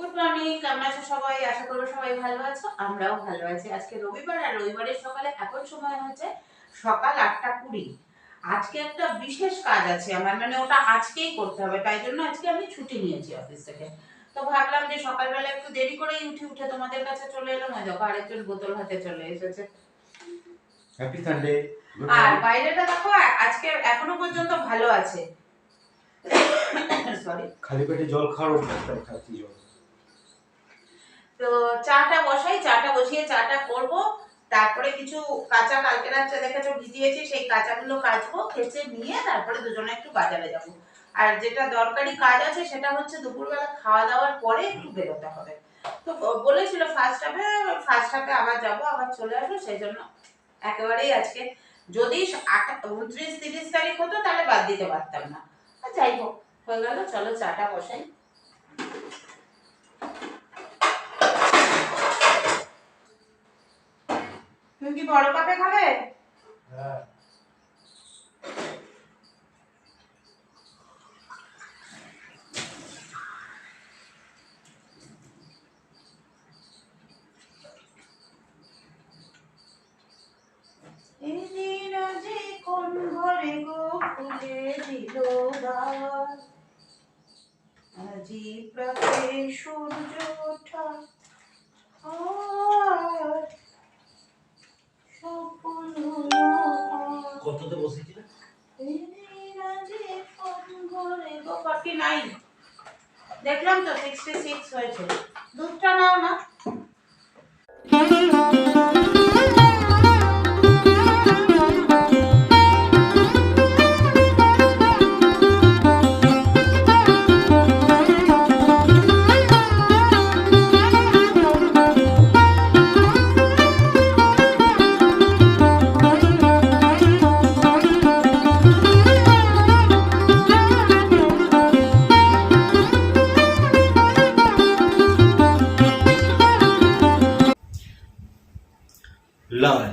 Good morning কেমন আছো সবাই? আশা করব সবাই ভালো আছো আমরাও ভালো আছি। আজকে রবিবার আর রবিবারের সকালে এখন সময় হচ্ছে সকাল আটটা কুড়ি। আজকে একটা বিশেষ কাজ আছে আমার মানে ওটা আজকেই করতে হবে তাই জন্য আজকে আমি ছুটি নিয়েছি অফিস থেকে। তো ভাবলাম যে সকালবেলা একটু দেরি করেই উঠে উঠে তোমাদের কাছে চলে এলাম ওই দেখো আরেকজন বোতল হাতে চলে এসেছে। হ্যাপি সানডে আর বাইরেটা দেখো আজকে এখনও পর্যন্ত ভালো আছে। সরি খালি পেটে জল খাওয়ার অভ্যাস খাচ্ছি জল। তো চাটা বসাই, চাটা বসিয়ে চাটা করব। তারপরে কিছু কাঁচা কালকে রাত্রে দেখেছ, ভিজিয়েছি, সেই কাঁচাগুলো কাচবো, কেচে নিয়ে তারপরে দুজনে একটু বাজারে যাব। আর যেটা দরকারি কাজ আছে, সেটা হচ্ছে দুপুরবেলা খাওয়া দাওয়ার পরে একটু বেরোতে হবে। তো বলেছিল ফার্স্ট হাফে ফার্স্ট হাফে আবার যাব, আবার চলে আসব, সেই জন্য একেবারেই আজকে। যদি উনত্রিশ, তিরিশ তারিখ হতো, তাহলে বাদ দিতে পারতাম না। যাই হোক, হয়ে গেল, চলো চাটা বসাই। তুমি কি বড় কাপে খাবে? এদিন আজি কোন ঘরে গো খুলে দিল দ্বার আজি প্রাতে সূর্য ওঠা আর সফল হলো আর। কততে বসেছিল? এদিন আজি কোন ঘরে গো 49 দেখলাম তো 66 হয়েছে। দুধটা নাও না।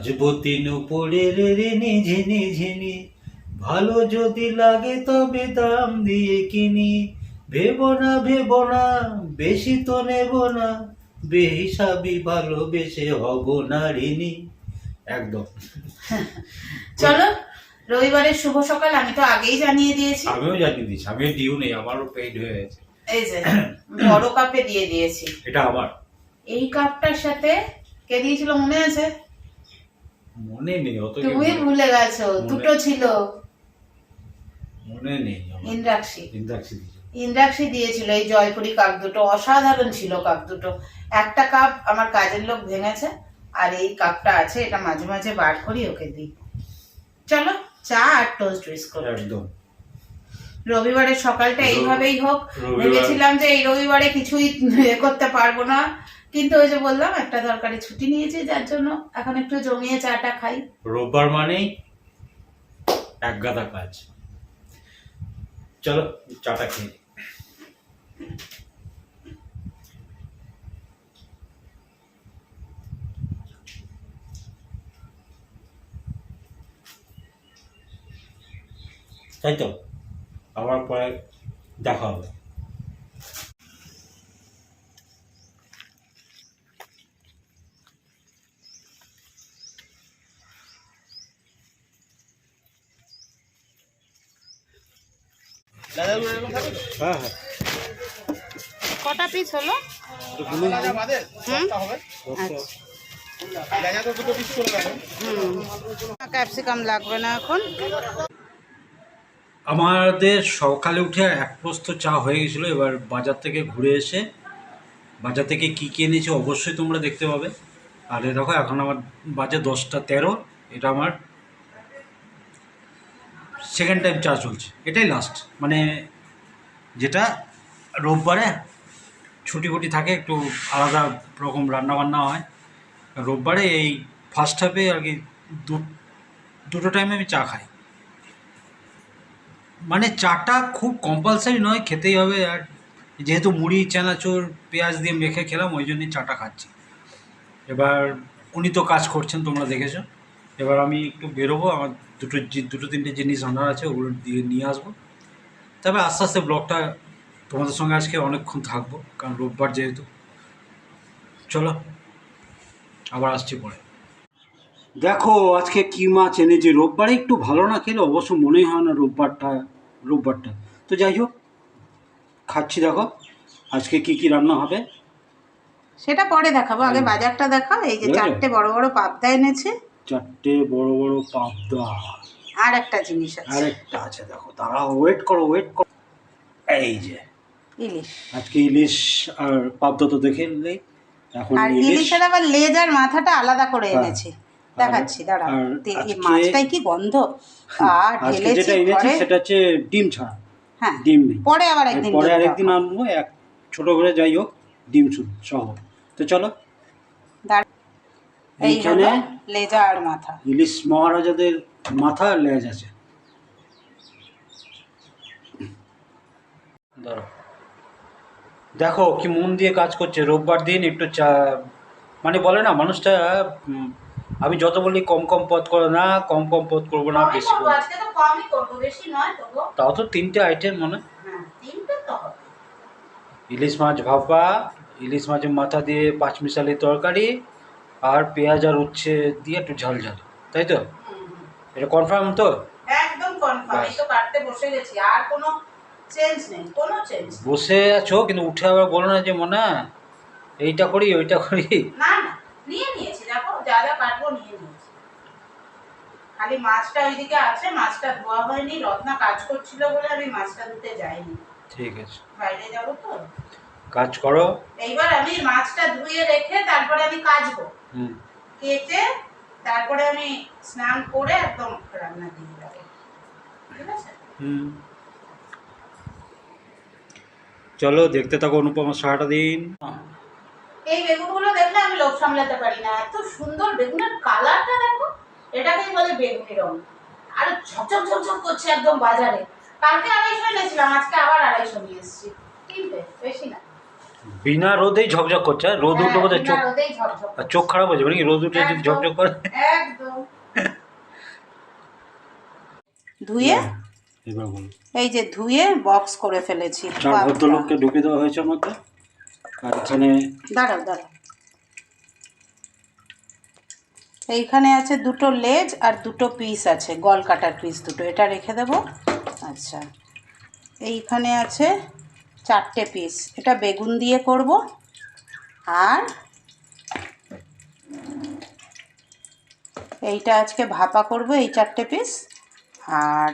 লাজবতী নুপুরের রেনে ঝেনে ঝেনে ভালো যদি লাগে তবে দাম দিয়ে কিনি। ভেব না ভেব না বেশি তো নেব না। বেহিসাবি ভালোবেসে হব না ঋণী একদম। চলো রবিবারের শুভ সকাল আমি তো আগেই জানিয়ে দিয়েছি। আমিও জানিয়ে দিয়েছি আমি ডিউ নেই আমারও পেইড হয়ে গেছে। এই যে বড় কাপে দিয়ে দিয়েছি। এটা আমার। এই কাপটার সাথে কে দিয়েছিল মনে আছে? মনে নেই অত তুমি ভুলে গেছো দুটো ছিল। মনে নেই ইন্দ্রাক্ষী। ইন্দ্রাক্ষী। ইন্দ্রাক্ষী দিয়েছিল এই জয়পুরি কাপ দুটো অসাধারণ ছিল কাপ দুটো। একটা কাপ আমার কাজের লোক ভেঙেছে আর এই কাপটা আছে এটা মাঝে মাঝে বার করি ওকে দিই। চলো চা আর টোস্ট উইস করো একদম। রবিবারের সকালটা এইভাবেই হোক। ভেবেছিলাম যে এই রবিবারে কিছুই করতে পারব না। কিন্তু ওই যে বললাম একটা দরকারি ছুটি নিয়েছি যার জন্য এখন একটু জমিয়ে চাটা খাই। রোববার মানেই এক গাদা কাজ। চলো চাটা খেয়ে তাই তো? আবার পরে দেখা হবে। হ্যাঁ হ্যাঁ কটা পিস হলো হুম। ক্যাপসিকাম লাগবে না এখন। আমাদের সকালে উঠে এক প্রস্ত চা হয়ে গেছিল, এবার বাজার থেকে ঘুরে এসে, বাজার থেকে কী কী এনেছি অবশ্যই তোমরা দেখতে পাবে। আর এ দেখো, এখন আমার বাজে দশটা তেরো, এটা আমার সেকেন্ড টাইম চা চলছে, এটাই লাস্ট মানে যেটা রোববারে ছুটি ফুটি থাকে, একটু আলাদা রকম রান্নাবান্না হয়। রোববারে এই ফার্স্ট হাফে আর কি দুটো টাইমে আমি চা খাই। মানে চাটা খুব কম্পালসারি নয়, খেতেই হবে। আর যেহেতু মুড়ি, চানাচুর, পেঁয়াজ দিয়ে মেখে খেলাম, ওই জন্যই চাটা খাচ্ছি। এবার উনি তো কাজ করছেন, তোমরা দেখেছ। এবার আমি একটু বেরোবো, আমার দুটো দুটো তিনটে জিনিস আনার আছে, ওগুলো দিয়ে নিয়ে আসব। তবে আস্তে আস্তে ব্লগটা তোমাদের সঙ্গে আজকে অনেকক্ষণ থাকব, কারণ রোববার যেহেতু। চলো, আবার আসছি পরে। দেখো আজকে কি মাছ এনেছে? রোববারে একটু ভালো না খেলে অবশ্য মনেই হয় না রোববারটা রোববারটা। তো যাই হোক খাচ্ছি দেখো আজকে কি কি রান্না হবে? সেটা পরে দেখাবো আগে বাজারটা দেখাও এই যে চারটে বড় বড় পাবদা এনেছে। চারটে বড় বড় পাবদা। আর একটা জিনিস আছে। আর একটা আছে দেখো তারা ওয়েট করো ওয়েট করো। এই যে। ইলিশ। আজকে ইলিশ আর পাবদা তো দেখে নিলেই এখন ইলিশের আবার লেজ আর মাথাটা আলাদা করে হ্যাঁ। এনেছি। দেখাচ্ছি দাঁড়াও। এই মাছটাই কি গন্ধ? আর আজকে ঢেলেছি যেটা এনেছি সেটা হচ্ছে ডিম ছাড়া। হ্যাঁ ডিম নেই। পরে আবার একদিন পরে আরেকদিন আনব এক ছোট করে যাই হোক ডিম শুধু সহ। তো চলো। এইখানে লেজা আর মাথা। ইলিশ মহারাজাদের মাথা আর লেজ আছে। ধরো দেখো কি মন দিয়ে কাজ করছে। রোববার দিন একটু চা মানে বলে না মানুষটা আমি যত বলি কম কম পথ করো না কম কম পথ করব না বেশি করব। আজকে তো কমই করব বেশি নয় তাও তো তিনটে আইটেম মনে। হ্যাঁ তিনটে তো হবে। ইলিশ মাছ ভাপা ইলিশ মাছের মাথা দিয়ে পাঁচ মিশালি তরকারি আর পেঁয়াজ আর উচ্ছে দিয়ে একটু ঝাল ঝাল তাই তো। এটা কনফার্ম তো? একদম কনফার্ম এই তো কাটতে বসে গেছি আর কোনো চেঞ্জ নেই কোনো চেঞ্জ বসে আছো কিন্তু উঠে আবার বলো না যে মনে এইটা করি ওইটা করি। না না নিয়ে নিয়েছি দেখো যা যা কাটবো নিয়ে নিয়েছি খালি মাছটা ওইদিকে আছে মাছটা ধোয়া হয়নি রত্না কাজ করছিল বলে আমি মাছটা ধুতে যাইনি। ঠিক আছে। বাইরে যাব তো? কাজ করো। এইবার আমি মাছটা ধুয়ে রেখে তারপরে আমি কাচবো হুম। কেটে তারপরে আমি স্নান করে একদম রান্না দিয়ে যাব। ঠিক আছে? হুম। চলো দেখতে থাকো অনুপমা সারাটা দিন। এই বেগুনগুলো দেখলে আমি লোভ সামলাতে পারি না। এত সুন্দর বেগুনের কালারটা দেখো। এটাকেই বলে বেগুনি রং। আর ঝকঝক ঝকঝক করছে একদম বাজারে। কালকে আড়াইশো এনেছিলাম আজকে আবার আড়াইশো নিয়ে এসেছি। তিনটে বেশি না। বিনা রোদেই ঝকঝক করছে রোদ উঠে চোখ হ্যাঁ, বিনা রোদেই ঝকঝক আর চোখ খারাপ হয়ে যাবে নাকি? রোদ উঠে যদি ঝকঝক করে? ধুয়ে? এই যে ধুয়ে বক্স করে ফেলেছি। চার ভদ্রলোককে ঢুকে দেওয়া হয়েছে মধ্যে আর এখানে দাঁড়াও দাঁড়াও। এইখানে আছে দুটো লেজ আর দুটো পিস আছে, গল কাটার পিস দুটো। এটা রেখে দেব। আচ্ছা। এইখানে আছে চারটে পিস এটা বেগুন দিয়ে করব। আর এইটা আজকে ভাপা করব, এই চারটে পিস আর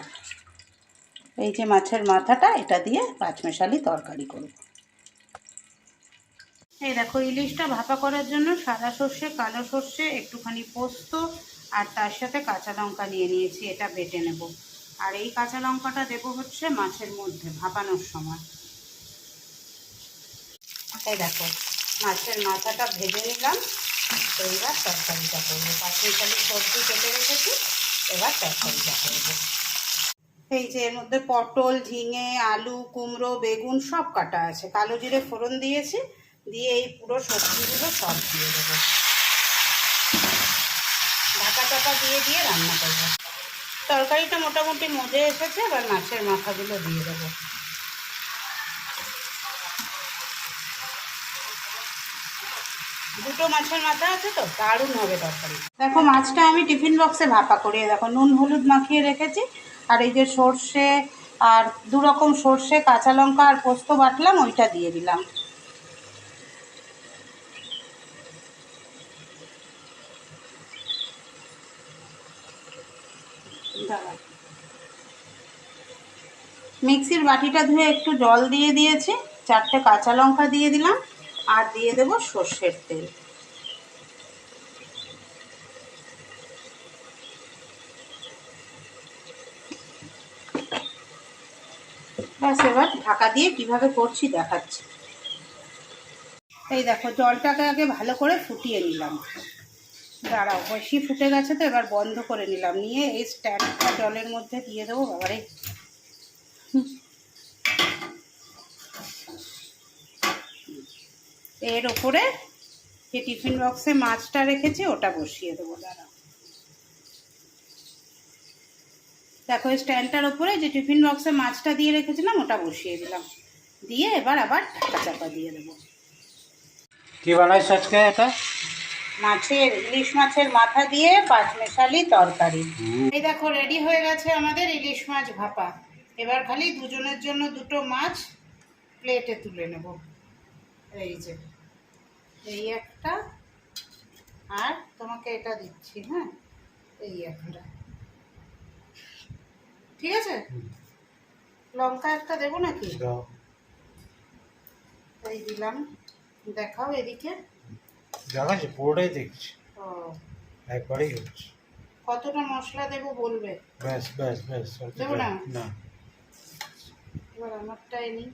এই যে মাছের মাথাটা, এটা দিয়ে পাঁচমেশালি তরকারি করব। এই দেখো, ইলিশটা ভাপা করার জন্য সাদা সর্ষে, কালো সর্ষে, একটুখানি পোস্ত আর তার সাথে কাঁচা লঙ্কা নিয়ে নিয়েছি, এটা বেটে নেব। আর এই কাঁচা লঙ্কাটা দেবো হচ্ছে মাছের মধ্যে ভাপানোর সময়। এই দেখো, মাছের মাথাটা ভেজে নিলাম এবার তরকারিটা করব। পাশে খালি সবজি কেটে রেখেছি, এবার তরকারিটা করব। এই যে এর মধ্যে পটল, ঝিঙে, আলু, কুমড়ো, বেগুন সব কাটা আছে। কালো জিরে ফোড়ন দিয়েছি দিয়ে এই পুরো সবজিগুলো সব দিয়ে দেবো। ঢাকা টাকা দিয়ে দিয়ে রান্না করব। তরকারিটা মোটামুটি মজে এসেছে, এবার মাছের মাথাগুলো দিয়ে দেবো। দুটো মাছের মাথা আছে তো, দারুণ হবে তরকারি। দেখো, মাছটা আমি টিফিন বক্সে ভাপা করিয়ে দেখো, নুন হলুদ মাখিয়ে রেখেছি, আর এই যে সর্ষে, আর দু রকম সর্ষে, কাঁচা লঙ্কা আর পোস্ত বাটলাম, ওইটা দিয়ে দিলাম। মিক্সির বাটিটা ধুয়ে একটু জল দিয়ে দিয়েছি, চারটে কাঁচা লঙ্কা দিয়ে দিলাম, আর দিয়ে দেব সর্ষের তেল। ব্যাস, এবার ঢাকা দিয়ে কীভাবে করছি দেখাচ্ছি। এই দেখো, জলটাকে আগে ভালো করে ফুটিয়ে নিলাম। দাঁড়াও বেশি ফুটে গেছে তো, এবার বন্ধ করে নিলাম। নিয়ে এই স্ট্যান্ডটা জলের মধ্যে দিয়ে দেবো, বাবারে। এর ওপরে যে টিফিন বক্সে মাছটা রেখেছি, ওটা বসিয়ে দেবো, দাঁড়াও। দেখো, এই স্ট্যান্ডটার ওপরে যে টিফিন বক্সে মাছটা দিয়ে রেখেছিলাম, ওটা বসিয়ে দিলাম। দিয়ে এবার আবার চাপা দিয়ে দেবো। কি বানাইছ আজকে এটা? মাছের ইলিশ মাছের মাথা দিয়ে পাঁচমেশালি তরকারি। এই দেখো রেডি হয়ে গেছে আমাদের ইলিশ মাছ ভাপা। এবার খালি দুজনের জন্য দুটো মাছ প্লেটে তুলে নেব। এই যে এই একটা আর তোমাকে এটা দিচ্ছি হ্যাঁ? এই একটা। ঠিক আছে? লঙ্কা একটা দেবো নাকি? এই দিলাম। দেখাও এদিকে। দেখাচ্ছি পুরোটাই দেখছি। একবারেই হচ্ছে কতটা মশলা দেবো বলবে? ব্যাস ব্যাস ব্যাস দেবো না? না। এবার আমারটাই নিই।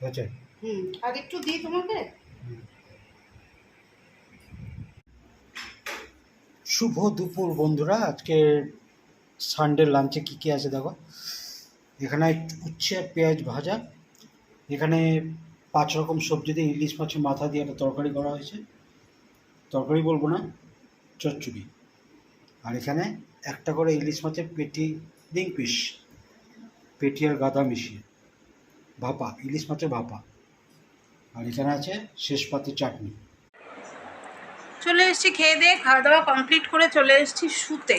হচ্ছে হুম আর একটু দিই তোমাকে? শুভ দুপুর, বন্ধুরা। আজকে সানডে লাঞ্চে কী কী আছে দেখো? এখানে উচ্ছে, পেঁয়াজ ভাজা। এখানে পাঁচ রকম সবজি দিয়ে ইলিশ মাছের মাথা দিয়ে একটা তরকারি করা হয়েছে। তরকারি বলব না, চচ্চড়ি। আর এখানে একটা করে ইলিশ মাছের পেটি রিং পিস। পেটি আর গাদা মিশিয়ে। ভাপা, ইলিশ মাছের ভাপা। আর এখানে আছে শেষ পাতি চাটনি। চলে এসেছি, খেয়ে দিয়ে খাওয়া দাওয়া কমপ্লিট করে চলে এসেছি শুতে।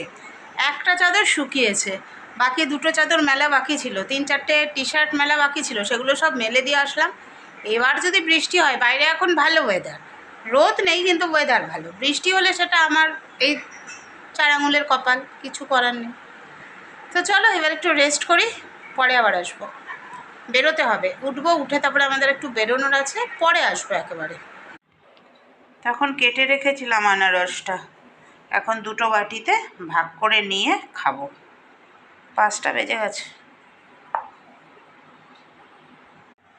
একটা চাদর শুকিয়েছে, বাকি দুটো চাদর মেলা বাকি ছিল। তিন চারটে টি শার্ট মেলা বাকি ছিল, সেগুলো সব মেলে দিয়ে আসলাম। এবার যদি বৃষ্টি হয়, বাইরে এখন ভালো ওয়েদার রোদ নেই কিন্তু ওয়েদার ভালো। বৃষ্টি হলে সেটা আমার এই চার আঙুলের কপাল, কিছু করার নেই। তো চলো, এবার একটু রেস্ট করি, পরে আবার আসব। বেরোতে হবে। উঠবো, উঠে তারপরে আমাদের একটু বেরোনোর আছে, পরে আসব একেবারে। তখন কেটে রেখেছিলাম আনারসটা। এখন দুটো বাটিতে ভাগ করে নিয়ে খাব। পাঁচটা বেজে গেছে।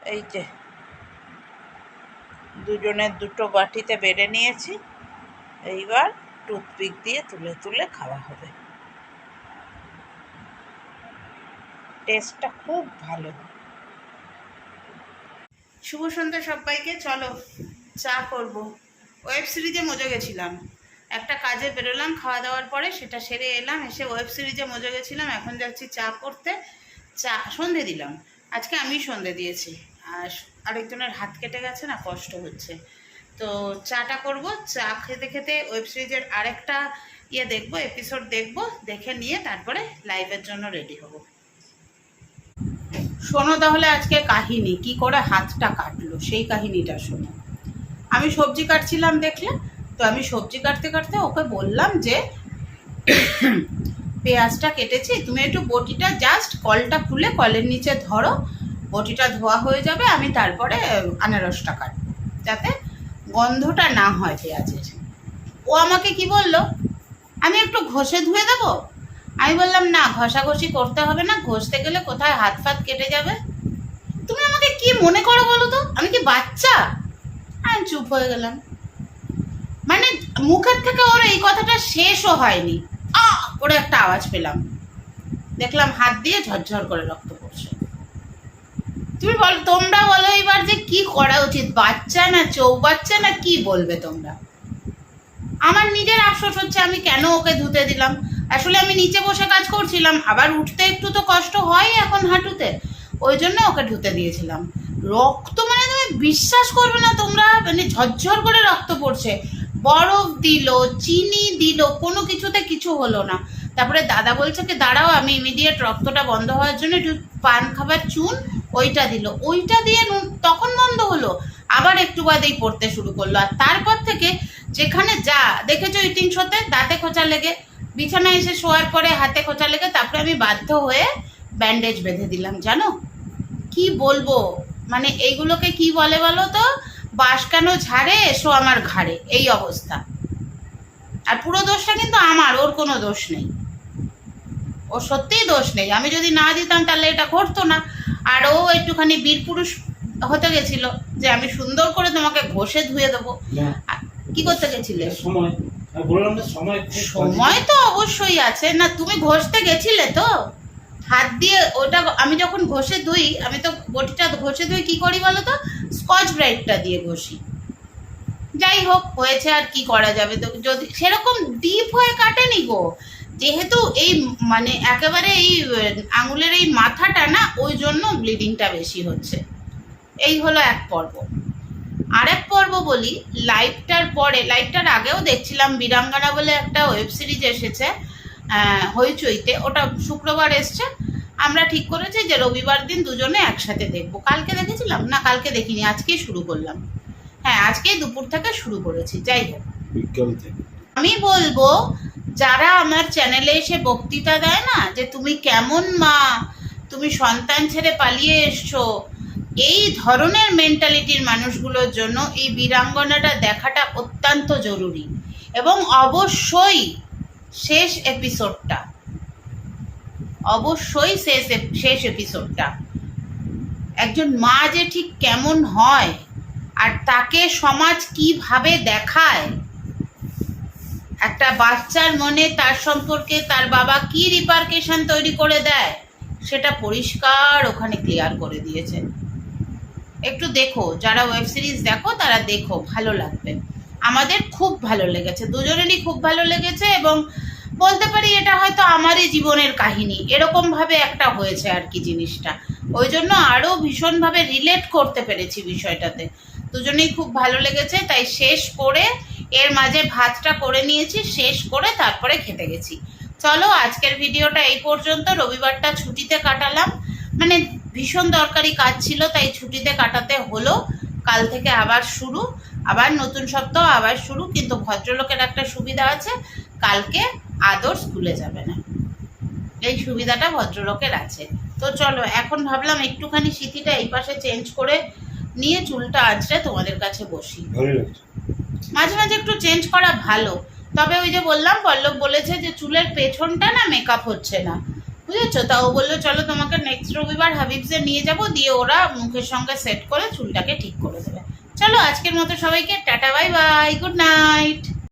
এই যে দুজনের দুটো বাটিতে বেড়ে নিয়েছি। এইবার টুথপিক দিয়ে তুলে তুলে খাওয়া হবে। টেস্টটা খুব ভালো। শুভ সন্ধ্যা সবাইকে, চলো চা করব। ওয়েব সিরিজে মজে গেছিলাম। একটা কাজে বেরোলাম, খাওয়া দাওয়ার পরে সেটা সেরে এলাম, এসে ওয়েব সিরিজে মজে গেছিলাম, এখন যাচ্ছি চা করতে। চা, সন্ধে দিলাম। আজকে আমি সন্ধে দিয়েছি। আর আরেকজনের হাত কেটে গেছে না, কষ্ট হচ্ছে। তো চাটা করব, চা খেতে খেতে ওয়েব সিরিজের আরেকটা ইয়ে দেখব এপিসোড দেখব, দেখে নিয়ে তারপরে লাইভের জন্য রেডি হব। শোনো তাহলে আজকে কাহিনী, কি করে হাতটা কাটলো, সেই কাহিনীটা শোনো। আমি সবজি কাটছিলাম দেখলে, তো আমি সবজি কাটতে কাটতে ওকে বললাম যে, পেঁয়াজটা কেটেছি, তুমি একটু বটিটা জাস্ট কলটা খুলে কলের নিচে ধরো, বটিটা ধোয়া হয়ে যাবে, আমি তারপরে আনারসটা কাটবো, যাতে গন্ধটা না হয় পেঁয়াজের। ও আমাকে কি বলল? আমি একটু ঘষে ধুয়ে দেবো? আমি বললাম, না, ঘষাঘষি করতে হবে না, ঘষতে গেলে কোথায় হাত ফাত কেটে যাবে? তুমি আমাকে কি মনে করো বলো তো? আমি কি বাচ্চা? আমি চুপ হয়ে গেলাম। মানে মুখের থেকে ওর এই কথাটা শেষও হয়নি। আ করে একটা আওয়াজ পেলাম। দেখলাম হাত দিয়ে ঝরঝর করে রক্ত পড়ছে। তুমি বল, তোমরা বলো এবার যে কি করা উচিত? বাচ্চা না চৌবাচ্চা না কি বলবে তোমরা? আমার নিজের আফসোস হচ্ছে আমি কেন ওকে ধুতে দিলাম? আসলে আমি নিচে বসে কাজ করছিলাম, আবার উঠতে একটু তো কষ্ট হয় এখন হাঁটুতে। ওই জন্য ওকে ধুতে দিয়েছিলাম। রক্ত মানে তুমি বিশ্বাস করবে না, তোমরা মানে ঝরঝর করে রক্ত পড়ছে। বরফ দিল, চিনি দিল, কোনো কিছুতে কিছু হলো না। তারপরে দাদা বলছে কি, দাঁড়াও, আমি ইমিডিয়েট রক্তটা বন্ধ হওয়ার জন্য একটু পান খাবার, চুন, ওইটা দিল। ওইটা দিয়ে তখন বন্ধ হলো। আবার একটু বাদেই পড়তে শুরু করল। আর তারপর থেকে যেখানে যা, দেখেছ ইটিং শোতে দাঁতে খোঁচা লেগে, বিছানায় এসে শোয়ার পরে হাতে খোঁচা লেগে তারপরে আমি বাধ্য হয়ে ব্যান্ডেজ বেঁধে দিলাম, জানো? কি বলব? মানে এইগুলোকে কি বলে বলো তো বাস কেন ঝাড়ে এসো আমার ঘাড়ে। এই অবস্থা। আর পুরো দোষটা কিন্তু আমার ওর কোনো দোষ নেই। ও সত্যিই দোষ নেই। আমি যদি না দিতাম তাহলে এটা ঘটতো না। আর ও একটুখানি বীর পুরুষ হতে গেছিল যে আমি সুন্দর করে তোমাকে ঘষে ধুয়ে দেবো। কি করতে গেছিলে? সময় তো অবশ্যই আছে। না তুমি ঘষতে গেছিলে তো? হাত দিয়ে ওটা আমি যখন ঘষে ধুই, আমি তো বটিটা ঘষে ধুই, কি করি বলো তো? স্কচ ব্রাইটটা দিয়ে ঘষি। যাই হোক, হয়েছে আর কি করা যাবে তো? যদি সেরকম ডিপ হয়ে কাটেনি গো। যেহেতু এই মানে একেবারে এই আঙুলের এই মাথাটা না, ওই জন্য ব্লিডিংটা বেশি হচ্ছে। এই হলো এক পর্ব। আরেক পর্ব বলি লাইভটার পরে লাইভটার আগেও দেখছিলাম বীরাঙ্গনা বলে একটা ওয়েব সিরিজ এসেছে। হইচইতে ওটা শুক্রবার এসছে। আমরা ঠিক করেছি যে রবিবার দিন দুজনে একসাথে দেখব। কালকে দেখেছিলাম? না কালকে দেখিনি। আজকেই শুরু করলাম। হ্যাঁ আজকেই দুপুর থেকে শুরু করেছি। যাই হোক। আমি বলব যারা আমার চ্যানেলে এসে বক্তৃতা দেয় না যে তুমি কেমন মা তুমি সন্তান ছেড়ে পালিয়ে এসছো এই ধরনের মেন্টালিটির মানুষগুলোর জন্য এই বীরাঙ্গনাটা দেখাটা অত্যন্ত জরুরি। এবং অবশ্যই শেষ এপিসোডটা। অবশ্যই শেষ শেষ এপিসোডটা। একজন মা যে ঠিক কেমন হয় আর তাকে সমাজ কীভাবে দেখায়, একটা বাচ্চার মনে তার সম্পর্কে তার বাবা কি রিপার্কেশন তৈরি করে দেয়, সেটা পরিষ্কার ওখানে ক্লিয়ার করে দিয়েছে। একটু দেখো, যারা ওয়েব সিরিজ দেখো তারা দেখো, ভালো লাগবে। আমাদের খুব ভালো লেগেছে, দুজনেরই খুব ভালো লেগেছে এবং বলতে পারি এটা হয়তো আমারই জীবনের কাহিনী এরকমভাবে একটা হয়েছে আর কি জিনিসটা। ওই জন্য আরও ভীষণভাবে রিলেট করতে পেরেছি বিষয়টাতে। দুজনেই খুব ভালো লেগেছে, তাই শেষ করে এর মাঝে ভাতটা করে নিয়েছি, শেষ করে তারপরে খেতে গেছি। চলো, আজকের ভিডিওটা এই পর্যন্ত, রবিবারটা ছুটিতে কাটালাম। মানে ভীষণ দরকারি কাজ ছিল, তাই ছুটিতে কাটাতে হলো। কাল থেকে আবার শুরু। আবার নতুন সপ্তাহ আবার শুরু কিন্তু ভদ্রলোকের একটা সুবিধা আছে কালকে আদর স্কুলে যাবে না। এই সুবিধাটা ভদ্রলোকের আছে। তো চলো এখন ভাবলাম একটুখানি সিথিটা এই পাশে চেঞ্জ করে নিয়ে চুলটা আঁচড়ে তোমাদের কাছে বসি। মাঝে মাঝে একটু চেঞ্জ করা ভালো। তবে ওই যে বললাম পল্লব বলেছে যে চুলের পেছনটা না মেকআপ হচ্ছে না। বুঝেছ? তা ও বলল চলো তোমাকে নেক্সট রবিবার হাবিবসে নিয়ে যাব দিয়ে ওরা মুখের সঙ্গে সেট করে চুলটাকে ঠিক করে দেবে। চলো আজকের মতো সবাইকে tata bye bye good night.